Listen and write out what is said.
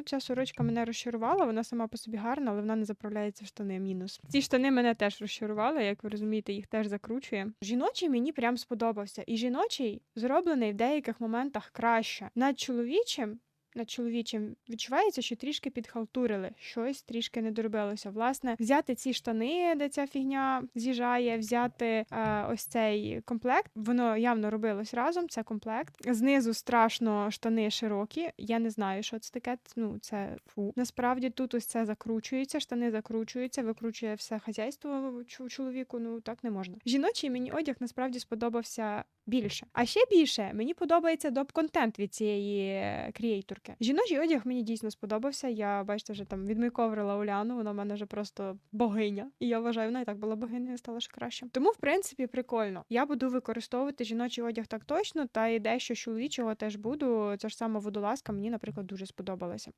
Ну, ця сорочка мене розчарувала, вона сама по собі гарна, але вона не заправляється в штани. Мінус. Ці штани мене теж розчарували, як ви розумієте, їх теж закручує. Жіночий мені прям сподобався. І жіночий зроблений в деяких моментах краще. Над чоловічим. Над чоловічим відчувається, що трішки підхалтурили, щось трішки не доробилося. Власне, взяти ці штани, де ця фігня з'їжджає, взяти е, ось цей комплект. Воно явно робилось разом. Це комплект. Знизу страшно штани широкі. Я не знаю, що це таке. Ну це фу. Насправді тут ось це закручується, штани закручуються, викручує все хазяйство чоловіку. Ну так не можна. Жіночий мені одяг насправді сподобався більше. А ще більше мені подобається доп-контент від цієї е. Жіночий одяг мені дійсно сподобався. Я бачите, вже там відмейковрила Уляну, вона в мене вже просто богиня. І я вважаю, вона і так була богинею, стала ще краще. Тому, в принципі, прикольно. Я буду використовувати жіночий одяг так точно, та і дещо чоловічого теж буду. Це ж сама водолазка, мені, наприклад, дуже сподобалася.